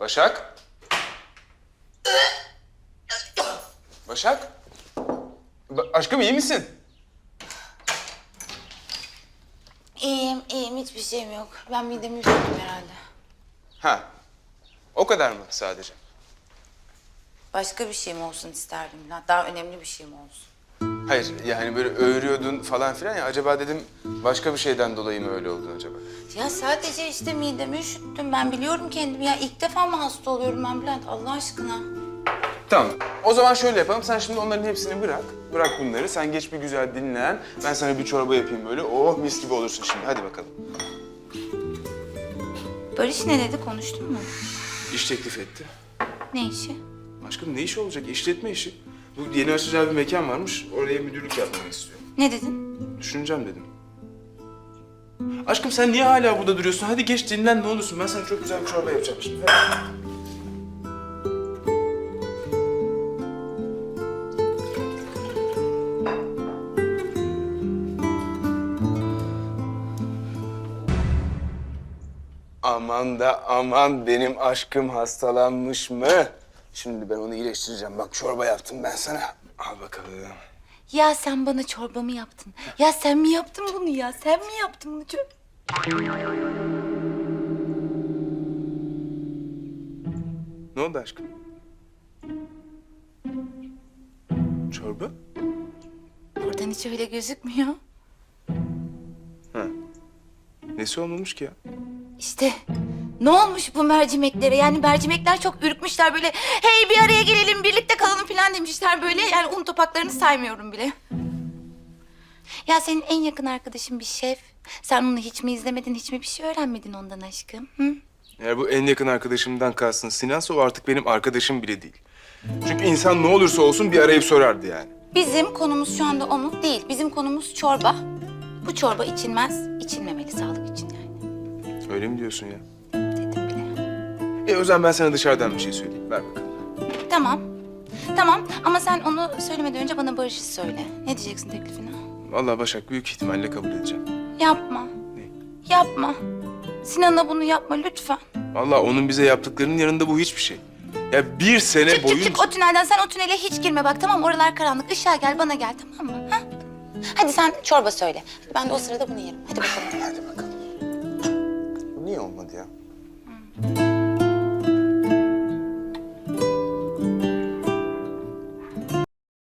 Başak? Başak? Ba- aşkım iyi misin? İyiyim, iyiyim. Hiçbir şeyim yok. Ben midemi üşüttüm herhalde. Ha. O kadar mı sadece? Başka bir şeyim olsun isterdim. Daha önemli bir şeyim olsun. Hayır yani böyle öğürüyordun falan filan ya acaba dedim başka bir şeyden dolayı mı öyle oldun acaba? Ya sadece işte midemi üşüttüm. Ben biliyorum kendimi. Ya ilk defa mı hasta oluyorum ben Bülent? Allah aşkına. Tamam. O zaman şöyle yapalım. Sen şimdi onların hepsini bırak. Bırak bunları. Sen geç bir güzel dinlen. Ben sana bir çorba yapayım böyle. Oh mis gibi olursun şimdi. Hadi bakalım. Barış ne dedi? Konuştun mu? İş teklif etti. Ne işi? Aşkım ne iş olacak? İşletme işi. Bu yeni açacağı bir mekan varmış. Oraya müdürlük yapmamı istiyor. Ne dedin? Düşüneceğim dedim. Aşkım sen niye hala burada duruyorsun? Hadi geç dinlen ne olursun. Ben sana çok güzel bir çorba yapacağım şimdi. Hadi. Aman da aman benim aşkım hastalanmış mı? Şimdi ben onu iyileştireceğim. Bak çorba yaptım ben sana. Al bakalım. Ya sen bana çorbamı yaptın. Ya sen mi yaptın bunu ya? Sen mi yaptın bunu? Çok... Ne oldu aşkım? Çorba? Buradan hiç öyle gözükmüyor. Nesi olmamış ki ya? İşte ne olmuş bu mercimeklere? Yani mercimekler çok ürkmüşler böyle. Hey bir araya gelelim birlikte kalalım falan demişler böyle. Yani un topaklarını saymıyorum bile. Ya senin en yakın arkadaşın bir şef. Sen onu hiç mi izlemedin, hiç mi bir şey öğrenmedin ondan aşkım? Hı? Eğer bu en yakın arkadaşımdan kalsın Sinan'sa o artık benim arkadaşım bile değil. Çünkü insan ne olursa olsun bir arayıp sorardı yani. Bizim konumuz şu anda o mu? Değil. Bizim konumuz çorba. Bu çorba içilmez, içilmemeli sağlık için yani. Öyle mi diyorsun ya? E o zaman ben sana dışarıdan bir şey söyleyeyim. Ver bakalım. Tamam. Tamam ama sen onu söylemeden önce bana Barış'ı söyle. Ne diyeceksin teklifine? Vallahi Başak büyük ihtimalle kabul edeceğim. Yapma. Ne? Yapma. Sinan'a bunu yapma lütfen. Vallahi onun bize yaptıklarının yanında bu hiçbir şey. Ya bir sene Çık çık boyunca... çık o tünelden sen o tünele hiç girme bak tamam oralar karanlık. Işığa gel bana gel tamam mı? Ha? Hadi sen çorba söyle. Ben de o sırada bunu yerim. Hadi bakalım. Hadi bakalım. Bu niye olmadı ya?